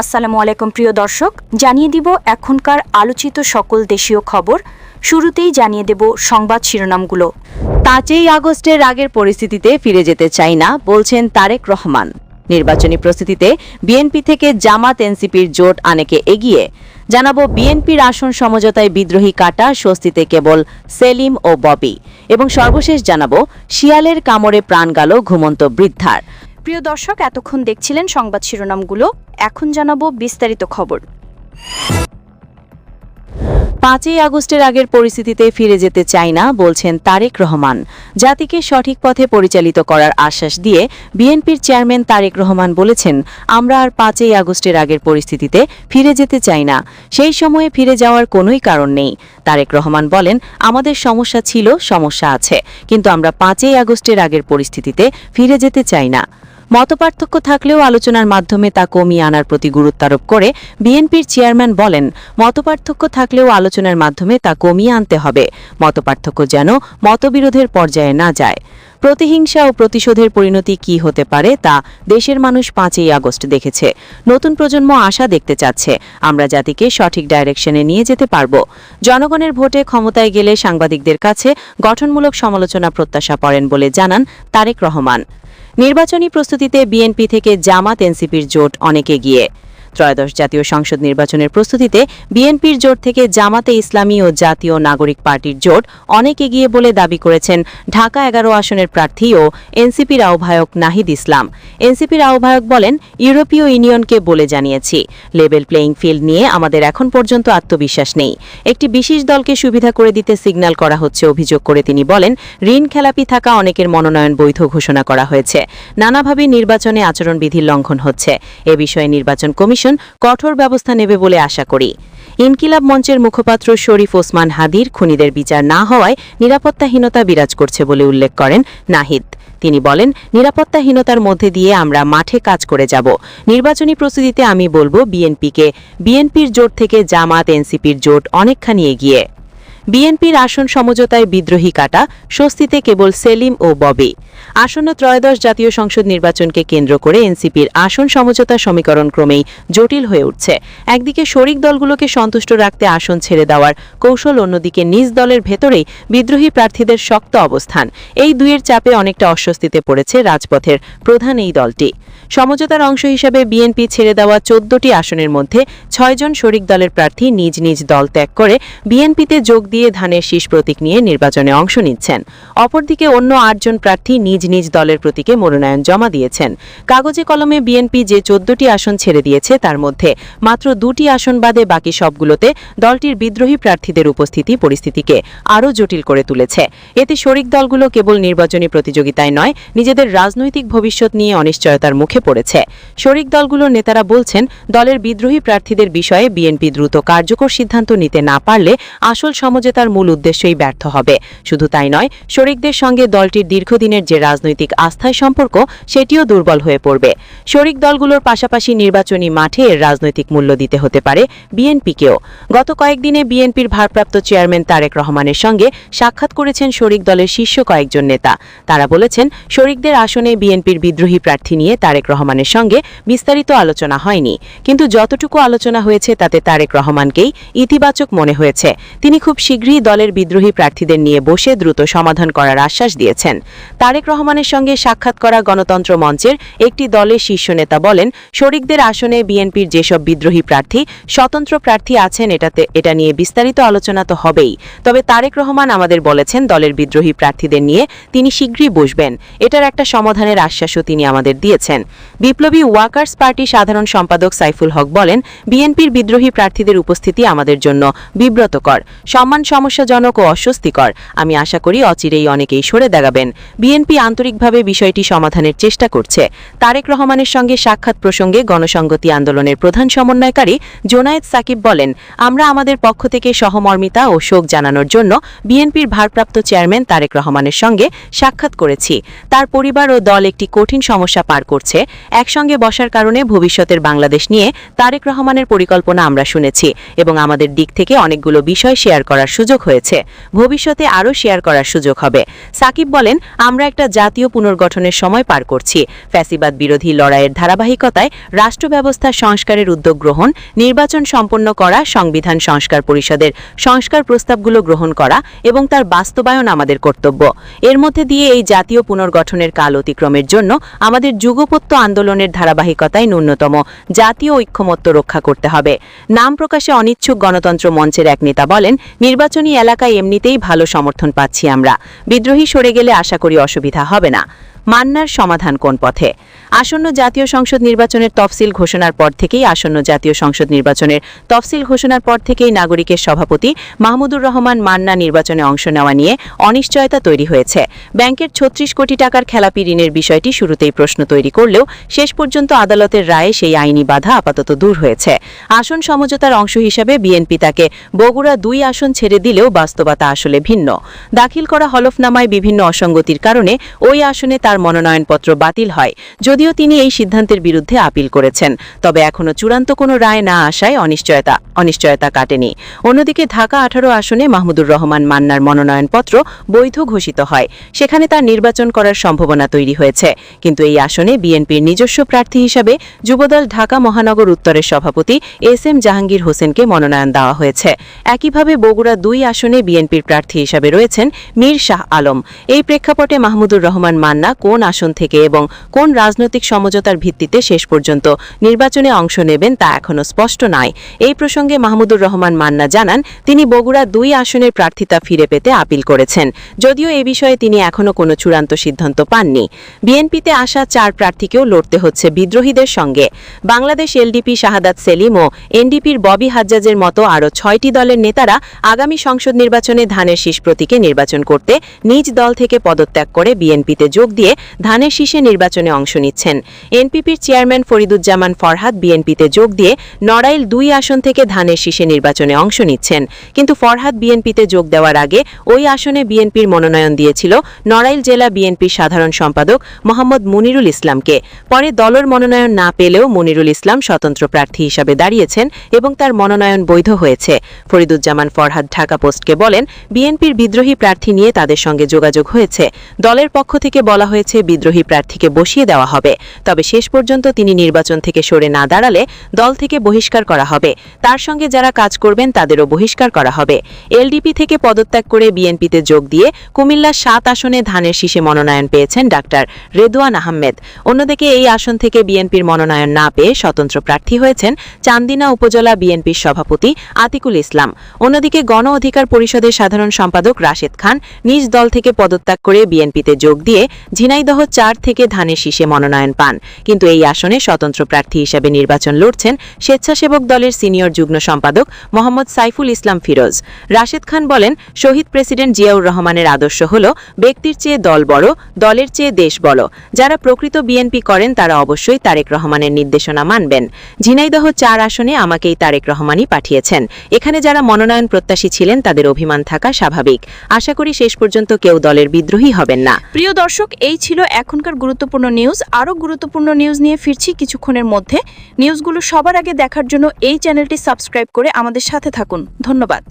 আসসালামু আলাইকুম, প্রিয় দর্শক। জানিয়ে দিব এখনকার আলোচিত সকল দেশীয় খবর। শুরুতেই জানিয়ে দেব সংবাদ শিরোনামগুলো। পাঁচই আগস্টের আগের পরিস্থিতিতে ফিরে যেতে চাই না, বলছেন তারেক রহমান। নির্বাচনী প্রস্তুতিতে বিএনপি থেকে জামাত এনসিপির জোট আনেকে এগিয়ে। জানাব বিএনপির আসন সমঝোতায় বিদ্রোহী কাটা স্বস্তিতে কেবল সেলিম ও ববি। এবং সর্বশেষ জানাব শিয়ালের কামড়ে প্রাণ গেল ঘুমন্ত বৃদ্ধার। প্রিয় দর্শক, এতক্ষণ দেখছিলেন সংবাদ শিরোনামগুলো। এখন জানাব বিস্তারিত খবর। পাঁচই আগস্টের আগের পরিস্থিতিতে ফিরে যেতে চাই না, বলছেন তারেক রহমান। জাতিকে সঠিক পথে পরিচালিত করার আশ্বাস দিয়ে বিএনপির চেয়ারম্যান তারেক রহমান বলেছেন, আমরা আর পাঁচই আগস্টের আগের পরিস্থিতিতে ফিরে যেতে চাই না। সেই সময়ে ফিরে যাওয়ার কোনোই কারণ নেই। তারেক রহমান বলেন, আমাদের সমস্যা ছিল, সমস্যা আছে, কিন্তু আমরা পাঁচই আগস্টের আগের পরিস্থিতিতে ফিরে যেতে চাই না। মতপার্থক্য থাকলেও আলোচনার মাধ্যমে তা কমিয়ে আনার প্রতি গুরুত্বারোপ করে বিএনপির চেয়ারম্যান বলেন, মতপার্থক্য থাকলেও আলোচনার মাধ্যমে তা কমিয়ে আনতে হবে। মতপার্থক্য যেন মতবিরোধের পর্যায়ে না যায়। প্রতিহিংসা ও প্রতিশোধের পরিণতি কি হতে পারে তা দেশের মানুষ পাঁচই আগস্ট দেখেছে। নতুন প্রজন্ম আশা দেখতে চাচ্ছে। আমরা জাতিকে সঠিক ডাইরেকশনে নিয়ে যেতে পারব। জনগণের ভোটে ক্ষমতায় গেলে সাংবাদিকদের কাছে গঠনমূলক সমালোচনা প্রত্যাশা করেন বলে জানান তারেক রহমান। নির্বাচনী প্রস্তুতিতে বিএনপি থেকে জামাত এনসিপির জোট অনেকে এগিয়ে। ত্রয়োদশ জাতীয় সংসদ নির্বাচনের প্রস্তুতিতে বিএনপির জোট থেকে জামাতে ইসলামী ও জাতীয় নাগরিক পার্টির জোট অনেক এগিয়ে বলে দাবি করেছেন ঢাকা এগারো আসনের প্রার্থী ও এনসিপির আহ্বায়ক নাহিদ ইসলাম। এনসিপির আহ্বায়ক বলেন, ইউরোপীয় ইউনিয়নকে বলে জানিয়েছি। লেভেল প্লেয়িং ফিল্ড নিয়ে আমাদের এখন পর্যন্ত আত্মবিশ্বাস নেই। একটি বিশেষ দলকে সুবিধা করে দিতে সিগন্যাল করা হচ্ছে, অভিযোগ করে তিনি বলেন, ঋণ খেলাপি থাকা অনেকের মনোনয়ন বৈধ ঘোষণা করা হয়েছে। নানাভাবে নির্বাচনে আচরণবিধির লঙ্ঘন হচ্ছে। এ বিষয়ে নির্বাচন কমিশন কঠোর ব্যবস্থা নেবে বলে আশা করি। ইনকিলাব মঞ্চের মুখপাত্র শরীফ ওসমান হাদির খুনিদের বিচার না হওয়ায় নিরাপত্তাহীনতা বিরাজ করছে বলে উল্লেখ করেন নাহিদ। তিনি বলেন, নিরাপত্তাহীনতার মধ্যে দিয়ে আমরা মাঠে কাজ করে যাব। নির্বাচনী প্রস্তুতিতে আমি বলব, বিএনপিকে, বিএনপির জোট থেকে জামাত, এনসিপির জোট অনেকখানি এগিয়ে। বিএনপির আসন সমঝোতায় বিদ্রোহী কাটা, স্বস্তিতে কেবল সেলিম ও ববি। আসন্ন ত্রয়োদশ জাতীয় সংসদ নির্বাচনকে কেন্দ্র করে এনসিপির আসন সমঝোতা সমীকরণ ক্রমেই জটিল হয়ে উঠছে। একদিকে শরিক দলগুলোকে সন্তুষ্ট রাখতে আসন ছেড়ে দেওয়ার কৌশল, অন্যদিকে নিজ দলের ভেতরেই বিদ্রোহী প্রার্থীদের শক্ত অবস্থান। এই দুইয়ের চাপে অনেকটা অস্বস্তিতে পড়েছে রাজপথের প্রধান এই দলটি। সমঝোতার অংশ হিসাবে বিএনপি ছেড়ে দেওয়া চোদ্দটি আসনের মধ্যে ছয়জন শরিক দলের প্রার্থী নিজ নিজ দল ত্যাগ করে বিএনপিতে যোগ দিয়ে ধানের শীষ প্রতীক নিয়ে নির্বাচনে অংশ নিচ্ছেন। অপরদিকে অন্য আটজন প্রার্থী নিজ নিজ দলের প্রতীকে মনোনয়ন জমা দিয়েছেন। কাগজে কলমে বিএনপি যে চোদ্দটি আসন ছেড়ে দিয়েছে তার মধ্যে মাত্র দুটি আসন বাদে বাকি সবগুলোতে দলটির বিদ্রোহী প্রার্থীদের উপস্থিতি পরিস্থিতিকে আরও জটিল করে তুলেছে। এতে শরিক দলগুলো কেবল নির্বাচনী প্রতিযোগিতায় নয়, নিজেদের রাজনৈতিক ভবিষ্যৎ নিয়ে অনিশ্চয়তার মুখে পড়েছে। শরিক দলগুলোর নেতারা বলছেন, দলের বিদ্রোহী প্রার্থীদের বিষয়ে বিএনপি দ্রুত কার্যকর সিদ্ধান্ত নিতে না পারলে আসল সমঝোতার মূল উদ্দেশ্যই ব্যর্থ হবে। শুধু তাই নয়, শরিকদের সঙ্গে দলটির দীর্ঘদিনের যে রাজনৈতিক আস্থায় সম্পর্ক, সেটিও দুর্বল হয়ে পড়বে। শরিক দলগুলোর পাশাপাশি নির্বাচনী মাঠে এর রাজনৈতিক মূল্য দিতে হতে পারে বিএনপিকেও। গত কয়েকদিনে বিএনপির ভারপ্রাপ্ত চেয়ারম্যান তারেক রহমানের সঙ্গে সাক্ষাৎ করেছেন শরিক দলের শীর্ষ কয়েকজন নেতা। তারা বলেছেন, শরিকদের আসনে বিএনপির বিদ্রোহী প্রার্থী নিয়ে তারেক রহমানের সঙ্গে বিস্তারিত আলোচনা হয়নি। কিন্তু যতটুকু আলোচনা হয়েছে, তাতে তারেক রহমানকেই ইতিবাচক মনে হয়েছে। তিনি খুব শীঘ্রই দলের বিদ্রোহী প্রার্থীদের নিয়ে বসে দ্রুত সমাধান করার আশ্বাস দিয়েছেন। তারেক রহমানের সঙ্গে সাক্ষাৎ করা গণতন্ত্র মঞ্চের একটি দলের শীর্ষ নেতা বলেন, শরিকদের আসনে বিএনপির যেসব বিদ্রোহী প্রার্থী, স্বতন্ত্র প্রার্থী আছেন, এটাতে, এটা নিয়ে বিস্তারিত আলোচনা তো হবেই। তবে তারেক রহমান আমাদের বলেছেন, দলের বিদ্রোহী প্রার্থীদের নিয়ে তিনি শীঘ্রই বসবেন। এটার একটা সমাধানের আশ্বাসও তিনি আমাদের দিয়েছেন। বিপ্লবী ওয়াকার্স পার্টি সাধারণ সম্পাদক সাইফুল হক বলেন, বিএনপির বিদ্রোহী প্রার্থীদের উপস্থিতি আমাদের জন্য বিব্রতকর। সম্মান সমস্যাজনক ও অস্বস্তিকর। আমি আশা করি অচিরেই অনেকেই সরে দাঁড়াবেন। বিএনপি আন্তরিকভাবে বিষয়টি সমাধানের চেষ্টা করছে। তারেক রহমানের সঙ্গে সাক্ষাৎ প্রসঙ্গে গণসংগতি আন্দোলনের প্রধান সমন্বয়কারী জোনায়েদ সাকিব বলেন, আমরা আমাদের পক্ষ থেকে সহমর্মিতা ও শোক জানানোর জন্য বিএনপির ভারপ্রাপ্ত চেয়ারম্যান তারেক রহমানের সঙ্গে সাক্ষাৎ করেছি। তার পরিবার ও দল একটি কঠিন সমস্যা পার করছে। একসঙ্গে বসার কারণে ভবিষ্যতের বাংলাদেশ নিয়ে তারেক রহমানের পরিকল্পনা আমরা শুনেছি এবং আমাদের দিক থেকে অনেকগুলো বিষয় শেয়ার করার সুযোগ হয়েছে। ভবিষ্যতে আরও শেয়ার করার সুযোগ হবে। সাকিব বলেন, আমরা একটা জাতীয় পুনর্গঠনের সময় পার করছি। ফ্যাসিবাদ বিরোধী লড়াইয়ের ধারাবাহিকতায় রাষ্ট্র ব্যবস্থা সংস্কারের উদ্যোগ গ্রহণ, নির্বাচন সম্পন্ন করা, সংবিধান সংস্কার পরিষদের সংস্কার প্রস্তাবগুলো গ্রহণ করা এবং তার বাস্তবায়ন আমাদের কর্তব্য। এর মধ্যে দিয়ে এই জাতীয় পুনর্গঠনের কাল অতিক্রমের জন্য আমাদের যুগপত্য আন্দোলনের ধারাবাহিকতায় ন্যূনতম জাতীয় ঐক্যমত্য রক্ষা করতে হবে। নাম প্রকাশে অনিচ্ছুক গণতন্ত্র মঞ্চের এক নেতা বলেন নির্বাচনী এলাকায় এমনিতেই ভালো সমর্থন পাচ্ছি আমরা। বিদ্রোহী সরে গেলে আশা করি অসুবিধা হবে না। মান্নার সমাধান কোন পথে? আসন্ন জাতীয় সংসদ নির্বাচনের তফসিল ঘোষণার পর থেকেই আসন্ন জাতীয় সংসদ নির্বাচনের তফসিল ঘোষণার পর থেকেই নাগরিকের সভাপতি মাহমুদুর রহমান মান্না নির্বাচনে অংশ নেওয়া নিয়ে অনিশ্চয়তা তৈরি হয়েছে। ব্যাংকের ছত্রিশ কোটি টাকার খেলাপি ঋণের বিষয়টি শুরুতেই প্রশ্ন তৈরি করলেও শেষ পর্যন্ত আদালতের রায়ে সেই আইনি বাধা আপাতত দূর হয়েছে। আসন সমঝোতার অংশ হিসাবে বিএনপি তাকে বগুড়া দুই আসন ছেড়ে দিলেও বাস্তবতা আসলে ভিন্ন। দাখিল করা হলফনামায় বিভিন্ন অসঙ্গতির কারণে ওই আসনে তার মনোনয়নপত্র বাতিল হয়, যদিও তিনি এই সিদ্ধান্তের বিরুদ্ধে আপিল করেছেন। তবে এখনও চূড়ান্ত কোনো রায় না আসায় অনিশ্চয়তা অনিশ্চয়তা কাটেনি। অন্যদিকে ঢাকা আঠারো আসনে মাহমুদুর রহমান মান্নার মনোনয়নপত্র বৈধ ঘোষিত হয়। সেখানে তার নির্বাচন করার সম্ভাবনা তৈরি হয়েছে। কিন্তু এই আসনে বিএনপির নিজস্ব প্রার্থী হিসাবে যুবদল ঢাকা মহানগর উত্তরের সভাপতি এস এম জাহাঙ্গীর হোসেনকে মনোনয়ন দেওয়া হয়েছে। একইভাবে বগুড়া দুই আসনে বিএনপির প্রার্থী হিসাবে রয়েছেন মীর শাহ আলম। এই প্রেক্ষাপটে মাহমুদুর রহমান মান্না কোন আসন থেকে এবং কোন রাজনৈতিক সমঝোতার ভিত্তিতে শেষ পর্যন্ত নির্বাচনে অংশ নেবেন তা এখনও স্পষ্ট নয়। এই প্রসঙ্গে মাহমুদুর রহমান মান্না জানান, তিনি বগুড়া দুই আসনের প্রার্থিতা ফিরে পেতে আপিল করেছেন। যদিও এ বিষয়ে তিনি এখনও কোনো চূড়ান্ত সিদ্ধান্ত পাননি। বিএনপিতে আসা চার প্রার্থীকেও লড়তে হচ্ছে বিদ্রোহীদের সঙ্গে। বাংলাদেশ এলডিপি শাহাদাত সেলিম ও এনডিপির ববি হাজ্জাজের মতো আরও ছয়টি দলের নেতারা আগামী সংসদ নির্বাচনে ধানের শীষ প্রতীকে নির্বাচন করতে নিজ দল থেকে পদত্যাগ করে বিএনপিতে যোগ দিয়ে ধানের শীষে নির্বাচনে অংশ নিচ্ছেন। এনপিপির চেয়ারম্যান ফরিদুজ্জামান ফরহাদ বিএনপিতে যোগ দিয়ে নড়াইল দুই আসন থেকে ধানের শীষে নির্বাচনে অংশ নিচ্ছেন। কিন্তু ফরহাদ বিএনপিতে যোগ দেওয়ার আগে ওই আসনে বিএনপির মনোনয়ন দিয়েছিল নড়াইল জেলা বিএনপির সাধারণ সম্পাদক মোহাম্মদ মুনিরুল ইসলামকে। পরে দলের মনোনয়ন না পেলেও মুনিরুল ইসলাম স্বতন্ত্র প্রার্থী হিসাবে দাঁড়িয়েছেন এবং তার মনোনয়ন বৈধ হয়েছে। ফরিদুজ্জামান ফরহাদ ঢাকা পোস্টকে বলেন, বিএনপির বিদ্রোহী প্রার্থী নিয়ে তাদের সঙ্গে যোগাযোগ হয়েছে। দলের পক্ষ থেকে বলা হয়েছে, বিদ্রোহী প্রার্থীকে বসিয়ে দেওয়া হবে। তবে শেষ পর্যন্ত তিনি নির্বাচন থেকে সরে না দাঁড়ালে দল থেকে বহিষ্কার করা হবে। তার সঙ্গে যারা কাজ করবেন, তাদেরও বহিষ্কার করা হবে। এলডিপি থেকে পদত্যাগ করে বিএনপিতে যোগ দিয়ে কুমিল্লা সাত আসনে ধানের শীষে মনোনয়ন পেয়েছেন ডাক্তার রেদওয়ান আহমেদ। অন্যদিকে এই আসন থেকে বিএনপির মনোনয়ন না পেয়ে স্বতন্ত্র প্রার্থী হয়েছেন চান্দিনা উপজেলা বিএনপির সভাপতি আতিকুল ইসলাম। অন্যদিকে গণ অধিকার পরিষদের সাধারণ সম্পাদক রাশেদ খান নিজ দল থেকে পদত্যাগ করে বিএনপিতে যোগ দিয়ে ঝিনাইদহ চার থেকে ধানের শীষে মনোনয়ন পান। কিন্তু এই আসনে স্বতন্ত্র প্রার্থী হিসেবে নির্বাচন লড়ছেন স্বেচ্ছাসেবক দলের সিনিয়র যুগ্ম সম্পাদক মোহাম্মদ সাইফুল ইসলাম ফিরোজ। রাশেদ খান বলেন, শহীদ প্রেসিডেন্ট জিয়াউর রহমানের আদর্শ হল, ব্যক্তির চেয়ে দল বড়, দলের চেয়ে দেশ বড়। যারা প্রকৃত বিএনপি করেন, তারা অবশ্যই তারেক রহমানের নির্দেশনা মানবেন। ঝিনাইদহ চার আসনে আমাকেই তারেক রহমানই পাঠিয়েছেন। এখানে যারা মনোনয়ন প্রত্যাশী ছিলেন, তাদের অভিমান থাকা স্বাভাবিক। আশা করি শেষ পর্যন্ত কেউ দলের বিদ্রোহী হবেন না। প্রিয় দর্শক, এই ছিল এখনকার গুরুত্বপূর্ণ নিউজ। আরও গুরুত্বপূর্ণ নিউজ নিয়ে ফিরছি কিছুক্ষণের মধ্যে। নিউজগুলো সবার আগে দেখার জন্য এই চ্যানেলটি সাবস্ক্রাইব করে আমাদের সাথে থাকুন। ধন্যবাদ।